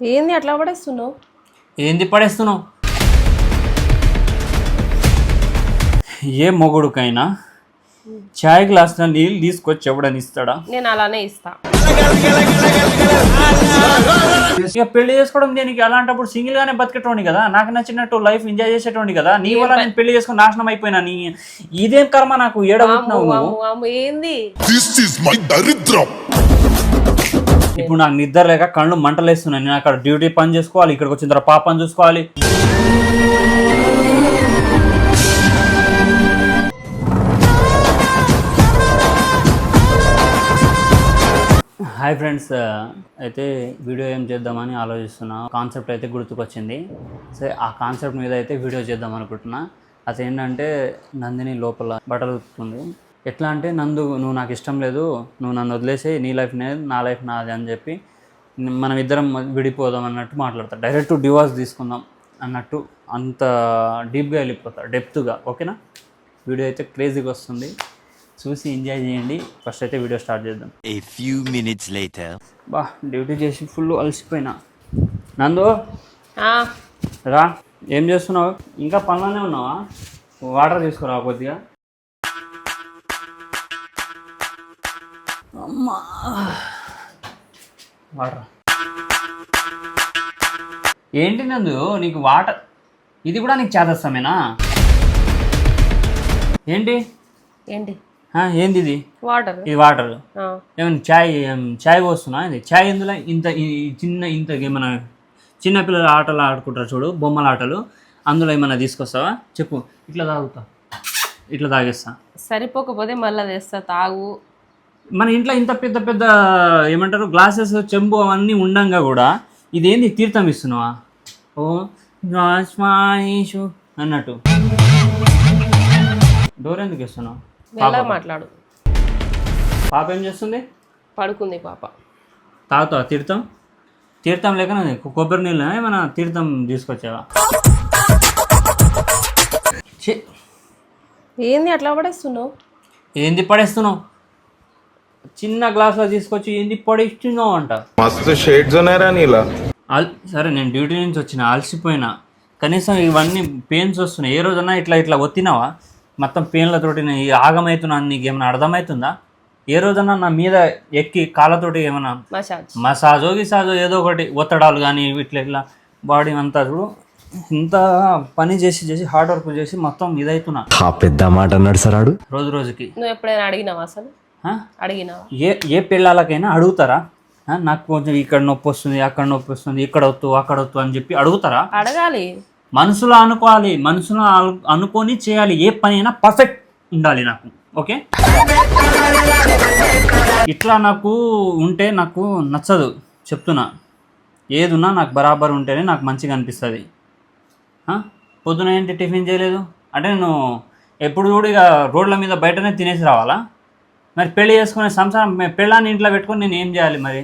ఏంది అట్లా పడేస్తున్నావు? ఏంది పడేస్తున్నావు? ఏ మొగుడుకైనా చాయ్ గ్లాస్లో నీళ్ళు తీసుకొచ్చి ఎవడని ఇస్తాడా? నేను అలానే ఇస్తా. ఇక పెళ్ళి చేసుకోవడం దేనికి? అలాంటప్పుడు సింగిల్ గానే బతికేటోండి కదా? నాకు నచ్చినట్టు లైఫ్ ఎంజాయ్ చేసేటోండి కదా? నీ వల్ల నేను పెళ్ళి చేసుకుని నాశనం అయిపోయినా నీ? ఇదేం కర్మ నాకు? అమ్ము ఏంది? This is my Daridram. ఇప్పుడు నాకు నిద్ర లేక కళ్ళు మంటలేస్తున్నాయి. నేను అక్కడ డ్యూటీ పని చేసుకోవాలి ఇక్కడికి వచ్చిన తర్వాత పాపని చూసుకోవాలి. హాయ్ ఫ్రెండ్స్ అయితే వీడియో ఏం చేద్దామని ఆలోచిస్తున్నా. కాన్సెప్ట్ అయితే గుర్తుకొచ్చింది. సరే ఆ కాన్సెప్ట్ మీద అయితే వీడియో చేద్దాం అనుకుంటున్నా. అదేంటంటే నందిని లోపల బట్టలు ఉతుకుతుంది. ఎట్లా అంటే నందు నువ్వు నాకు ఇష్టం లేదు నువ్వు నన్ను వదిలేసి నీ లైఫ్ నేను నా లైఫ్ నాది అని చెప్పి మనం ఇద్దరం విడిపోదాం అన్నట్టు మాట్లాడతారు. డైరెక్ట్ డివోర్స్ తీసుకుందాం అన్నట్టు అంత డీప్గా వెళ్ళిపోతారు డెప్త్గా ఓకేనా? వీడియో అయితే క్రేజీగా వస్తుంది. చూసి ఎంజాయ్ చేయండి. ఫస్ట్ అయితే వీడియో స్టార్ట్ చేద్దాం. A few minutes later. బా డ్యూటీ చేసి ఫుల్ అలసిపోయినా. నందు? ఆ, రా. ఏం చేస్తున్నావు? ఇంకా పనులోనే ఉన్నావా? వాటర్ తీసుకురా కొద్దిగా? అమ్మా. వాటర్ ఏంటి నందు నీకు వాటర్ ఇది కూడా నీకు చేదస్తామేనా ఏంటి? ఏంటి? ఆ, ఏంది ఇది? వాటర్. ఇది వాటర్. ఏమైనా చాయ్ ఏం, చాయ్ పోస్తున్నా ఇది చాయ్ ఎందులో? ఇంత ఈ ఈ చిన్న ఇంత ఏమైనా చిన్న పిల్లల ఆటలు ఆడుకుంటారు చూడు బొమ్మల ఆటలు. అందులో ఏమైనా తీసుకొస్తావా? చెప్పు. ఇట్లా తాగుతా. ఇట్లా తాగేస్తా. సరిపోకపోతే మళ్ళీ తెస్తా తాగు. మన ఇంట్లో ఇంత పెద్ద పెద్ద ఏమంటారు గ్లాసెస్ చెంబు అవన్నీ ఉండంగా కూడా ఇదేంది తీర్థం ఇస్తున్నావా? ఓ గ్లాస్మాయిషు అన్నట్టు. డోర్ ఎందుకు ఇస్తున్నావు? మాట్లాడు. పాప ఏం చేస్తుంది? పడుకుంది పాప. తాగుతావా తీర్థం? తీర్థం లేకనే కొబ్బరి నీళ్ళు ఏమైనా తీర్థం తీసుకొచ్చావా? ఏంది అట్లా పడేస్తున్నావు? ఏంది పడేస్తున్నావు? చిన్న గ్లాస్లో తీసుకొచ్చి ఏంది పొడిస్తున్నావు అంట. మస్తు షేడ్స్ ఉన్నాయరా సరే నేను డ్యూటీ నుంచి వచ్చిన అలసిపోయినా. కనీసం ఇవన్నీ పెయిన్స్ వస్తున్నాయి. ఏ రోజన్నా ఇట్లా ఇట్లా ఒత్తినావా? మొత్తం పెయిన్లతోటి నేను ఆగమవుతున్నాను నీకు ఏమైనా అర్థమవుతుందా ఏ రోజన్నా నా మీద ఎక్కి కాళ్ళతోటి ఏమైనా మసాజో గిసాజో ఏదో ఒకటి ఒత్తడాలు కానీ ఇట్లా ఇట్లా బాడీ అంతా చూడు. ఇంత పని చేసి చేసి హార్డ్ వర్క్ చేసి మొత్తం ఇదైతున్నా. పెద్ద మాట అన్నాడు సార్ రోజు రోజుకి. నువ్వు ఎప్పుడైనా అడిగినావా అసలు? ఆ? అడిగినావా ఏ ఏ పిల్లలకైనా అడుగుతారా? నాకు కొంచెం ఇక్కడ నొప్పి వస్తుంది అక్కడ నొప్పి వస్తుంది ఇక్కడ వద్దు అక్కడ వద్దు అని చెప్పి అడుగుతారా? అడగాలి. మనసులో అనుకోవాలి మనసులో అను- అనుకొని చేయాలి ఏ పని అయినా పర్ఫెక్ట్ ఉండాలి నాకు ఓకే? ఇట్లా నాకు ఉంటే నాకు నచ్చదు చెప్తున్నా. ఏది ఉన్నా నాకు బరాబర్ ఉంటేనే నాకు మంచిగా అనిపిస్తుంది. పొద్దున ఏంటి టిఫిన్ చేయలేదు? అంటే నేను ఎప్పుడు కూడా ఇక రోడ్ల మీద బయటనే తినేసి రావాలా? మరి పెళ్ళి చేసుకునే సంసారం పెళ్ళాన్ని ఇంట్లో పెట్టుకొని నేను ఏం చేయాలి మరి?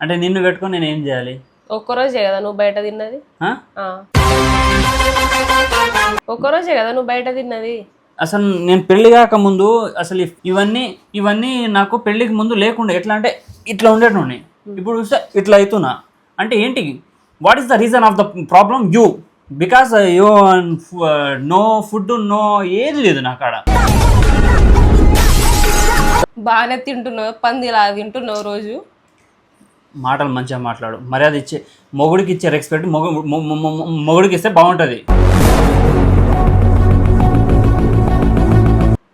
అంటే నిన్ను పెట్టుకొని నేను ఏం చేయాలి? ఒక్కరోజే కదా నువ్వు బయట తిన్నది. ఒక్కరోజే కదా నువ్వు బయట తిన్నది? అసలు నేను పెళ్ళి కాక ముందు అసలు ఇవ్- ఇవన్నీ ఇవన్నీ నాకు పెళ్ళికి ముందు లేకుండా. ఎట్లా అంటే ఇట్లా ఉండేటోని ఇప్పుడు చూస్తే ఇట్లా అవుతున్నా అంటే ఏంటి? What is the reason of the problem you because you no food no ఏది లేదు నా కాడ బాగానే తింటున్నావు పందిలా తింటున్నావు రోజు. మాటలు మంచిగా మాట్లాడు. మర్యాద ఇచ్చే మొగుడికి ఇచ్చే రెస్పెక్ట్ మొగ మొగుడికి ఇస్తే బాగుంటుంది.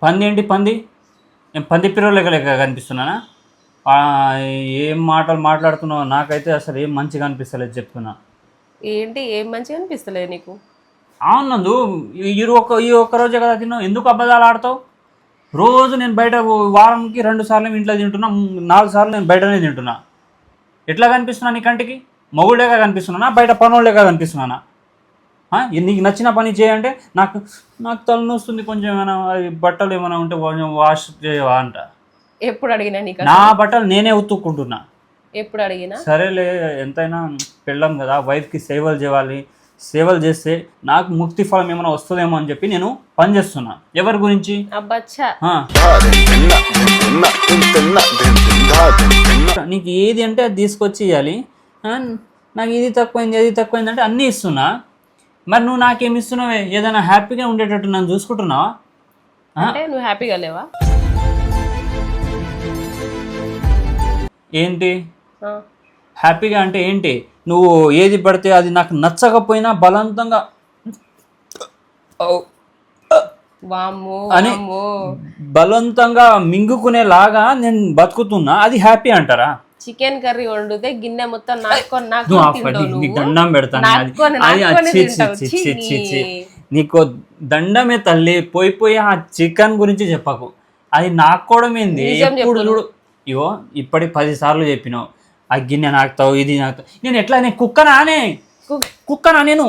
పంది ఏంటి పంది? నేను పంది పిల్లలు లెక్క కనిపిస్తున్నానా? ఏం మాటలు మాట్లాడుతున్నావు? నాకైతే అసలు ఏం మంచిగా అనిపిస్తలేదు చెప్తున్నా. ఏంటి ఏం మంచిగా అనిపిస్తలేదు నీకు? అవును నందు ఈ ఈ ఒక్క ఈ ఒక్క రోజే కదా తిన్నావు? ఎందుకు అబద్ధాలు ఆడతావు? రోజు నేను బయట వారంకి రెండు సార్లు ఇంట్లో తింటున్నా నాలుగు సార్లు నేను బయటనే తింటున్నా. ఎట్లా కనిపిస్తున్నా నీ కంటికి? మొగుడేగా కనిపిస్తున్నానా? బయట పనోళ్ళేగా కనిపిస్తున్నానా? నీకు నచ్చిన పని చేయంటే నాకు నాకు తలనొస్తుంది కొంచెం ఏమైనా బట్టలు ఏమైనా ఉంటే కొంచెం వాష్ చేయవా అంట. ఎప్పుడు అడిగినా నీకు నా బట్టలు నేనే ఉతుక్కుంటున్నా. ఎప్పుడు అడిగినా? సరేలే ఎంతైనా పెళ్ళాం కదా వైఫ్కి సేవలు చేయాలి సేవలు చేస్తే నాకు ముక్తి ఫలం ఏమైనా వస్తుందేమో అని చెప్పి నేను పని చేస్తున్నా. ఎవరి గురించి? నీకు ఏది అంటే అది తీసుకొచ్చి ఇవ్వాలి నాకు ఇది తక్కువైంది అది తక్కువైంది అంటే అన్నీ ఇస్తున్నా. మరి నువ్వు నాకేమి ఇస్తున్నావే? ఏదైనా హ్యాపీగా ఉండేటట్టు నన్ను చూసుకుంటున్నావా? నువ్వు హ్యాపీగా లేవా? ఏంటి. హ్యాపీగా అంటే ఏంటి? నువ్వు ఏది పడితే అది నాకు నచ్చకపోయినా బలవంతంగా అని బలవంతంగా మింగుకునేలాగా నేను బతుకుతున్నా. అది హ్యాపీ అంటారా? చికెన్ కర్రీ వండితే గిన్నె మొత్తం నీకు. దండం పెడతాను. నీకు దండమే తల్లి. పోయి పోయి ఆ చికెన్ గురించి చెప్పకు. అది నాకు కూడా ఏంది ఎప్పుడు చూడు. ఇవో ఇప్పటి పది సార్లు చెప్పినావు. ఆ గిన్నె నాకుతావు ఇది నాకుతావు నేను ఎట్లా నేను కుక్కనానే కు- కుక్కనా నేను?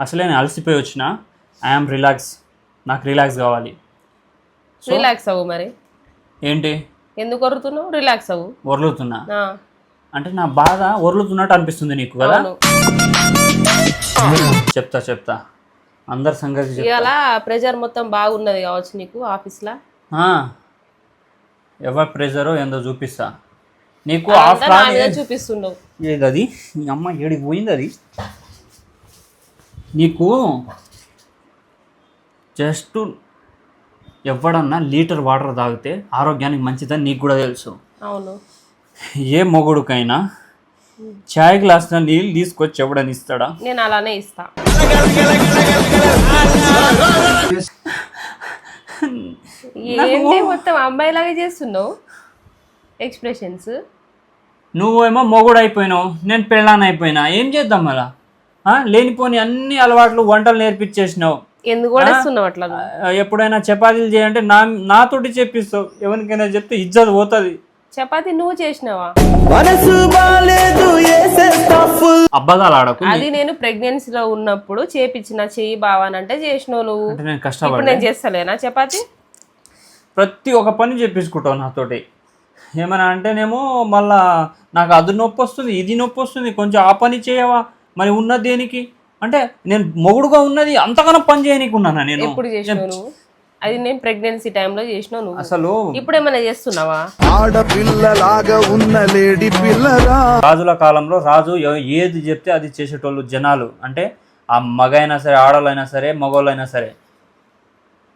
అసలే నేను అలసిపోయి వచ్చిన. ఐఎమ్ రిలాక్స్ నాకు రిలాక్స్ కావాలి. రిలాక్స్ అవ్వు మరి. ఏంటి? ఎందుకు వరుతున్నావు రిలాక్స్ అవ్వు. ఒర్లుతున్నా ఆ, అంటే నా బాధ ఒర్లుతున్నట్టు అనిపిస్తుంది నీకు కదా? చెప్తా చెప్తా. అందరి సంగతి ఇవాళ ప్రెజర్ మొత్తం బాగున్నది కావచ్చు నీకు ఆఫీస్లో ఎవరి ప్రెజరో ఏందో చూపిస్తా. నీకు ఆఫ్ నా మీద చూపిస్తుండవు. ఏది అది మీ అమ్మ ఏడికి పోయింది అది? నీకు జస్ట్ ఎవడన్నా లీటర్ వాటర్ తాగితే ఆరోగ్యానికి మంచిదని నీకు కూడా తెలుసు. అవును. ఏ మొగుడుకైనా చాయ్ గ్లాస్లో నీళ్ళు తీసుకొచ్చి ఎవడని ఇస్తాడా? నేను అలానే ఇస్తా. ఏంటి మొత్తం అమ్మాయిలాగా చేస్తున్నావు ఎక్స్ప్రెషన్స్ నువ్వేమో మొగుడు అయిపోయినావు నేను పెళ్ళాన్ని అయిపోయినా ఏం చేద్దాం అలా? ఆ? లేనిపోని అన్ని అలవాట్లు వంటలు నేర్పించేసినావు. ఎందుకు పడేస్తున్నావు అట్లా నువ్వు? ఎప్పుడైనా చపాతీలు చేయంటే నా నాతోటి చెప్పిస్తావు. ఎవరికైనా చెప్తే ఇజ్జత్ పోతుంది. చపాతి నువ్వు చేసినావా? అబద్ధాలు ఆడకు అది నేను ప్రెగ్నెన్సీలో ఉన్నప్పుడు చేపించిన చెయ్యి బావానంటే చేసినావు నువ్వు. అంటే నేను ఇప్పుడు కష్టపడి నేను చేస్తలేనా చపాతి? ప్రతి ఒక్క పని చెప్పించుకుంటావు నాతోటి. ఏమైనా అంటేనేమో మళ్ళా నాకు అది నొప్పి వస్తుంది ఇది నొప్పి వస్తుంది కొంచెం ఆ పని చేయవా? మరి ఉన్నది దేనికి? అంటే నేను మొగుడుగా ఉన్నది అంతగానో పని చేయనీకున్నానా నేను? ఎప్పుడు చేసినావు నువ్వు? అది నేను ప్రెగ్నెన్సీ టైంలో చేసినావు నువ్వు. అసలు ఇప్పుడు ఏమైనా చేస్తున్నావా? ఆడపిల్లలాగా ఉన్న లేడి పిల్లరా? రాజుల కాలంలో రాజు ఎ- ఏది చెప్తే అది చేసేటోళ్ళు జనాలు. అంటే ఆ మగైనా సరే ఆడవాళ్ళైనా సరే మగవాళ్ళైనా సరే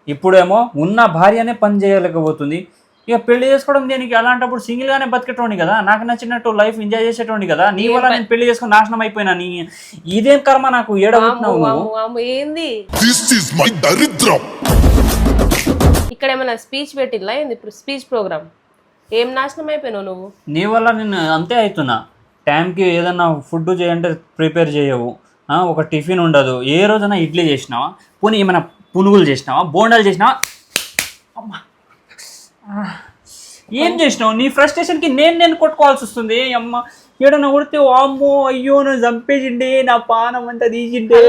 ఇప్పుడేమో ఉన్న భార్యనే పని చేయలేకపోతుంది. ఇక పెళ్ళి చేసుకోవడం దేనికి? అలాంటప్పుడు సింగిల్ గానే బతికేటోండి కదా? నాకు నచ్చినట్టు లైఫ్ ఎంజాయ్ చేసేటోండి కదా? నీ వల్ల నేను పెళ్ళి చేసుకుని నాశనం అయిపోయినా? నీ ఇదేం కర్మ నాకు? వాము, ఏంది? This is my దరిద్రం. ఇక్కడ ఏమైనా స్పీచ్ పెట్టిల్లా? ఏంది స్పీచ్ ప్రోగ్రామ్ ఏం నాశనం అయిపోయినావు నువ్వు? నీ వల్ల నేను అంతే అవుతున్నా టైంకి ఏదన్నా ఫుడ్ చేయంటే ప్రిపేర్ చేయవు. ఆ, ఒక టిఫిన్ ఉండదు. ఏ రోజైనా ఇడ్లీ చేసినావా? పోనీ ఏమైనా పునుగులు చేసినావా? బోండాలు చేసినావా? అమ్మా. ఏం చేసినావు? నీ ఫ్రస్ట్రేషన్కి నేను నేను కొట్టుకోవాల్సి వస్తుంది. అమ్మ. ఏడన్నా కొడితే అమ్మో అయ్యో నన్ను చంపేసిండే నా పానం అంతా తీసిండే.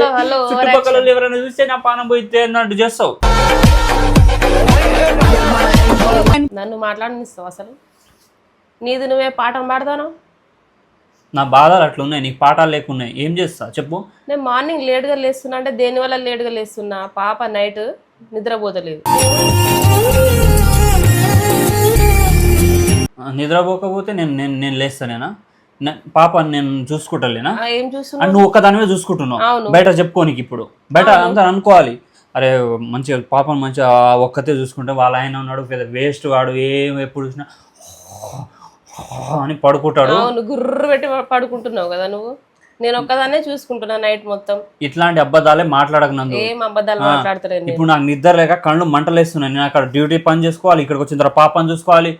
చుట్టుపక్కల ఎవరైనా చూస్తే నా పానం పోయితే అన్నట్టు చేస్తావు. నన్ను మాట్లాడనిస్తావు అసలు? నీది నువ్వే పాఠం పాడతాను? నా బాధలు అట్లున్నాయి నీకు పాఠాలు లేకున్నాయి ఏం చేస్తా? చెప్పు. నేను మార్నింగ్ లేట్గా లేస్తున్నా అంటే దేనివల్ల లేట్గా లేస్తున్నా? పాప నైట్ నిద్రపోతలేదు. నిద్రపోకపోతే నేను నేను నేను లేస్తానేనా పాప నేను చూసుకుంటలేనా? ఏం అని చూస్తున్నావు నువ్వు ఒక్కదానివే చూసుకుంటున్నావు. బయట చెప్పుకోనికి ఇప్పుడు. బయట అందరు అనుకోవాలి. అరే మంచిగా పాపను మంచిగా ఒక్కతే చూసుకుంటే వాళ్ళ ఆయన ఉన్నాడు వేస్ట్ వాడు ఏం ఎప్పుడు చూసినా అని పడుకుంటాడు. అవును గుర్రు పెట్టి పడుకుంటున్నావు కదా నువ్వు? నేను ఒక్కదాన్నే చూసుకుంటున్నా నైట్ మొత్తం. ఇట్లాంటి అబద్ధాలే మాట్లాడకనందు. ఏం అబద్ధాలు మాట్లాడతలేదు ఇప్పుడు నాకు నిద్ర లేక కళ్ళు మంటలేస్తున్నాయి. నేను అక్కడ డ్యూటీ పని చేసుకోవాలి ఇక్కడికి వచ్చిన తర్వాత పాపని చూసుకోవాలి.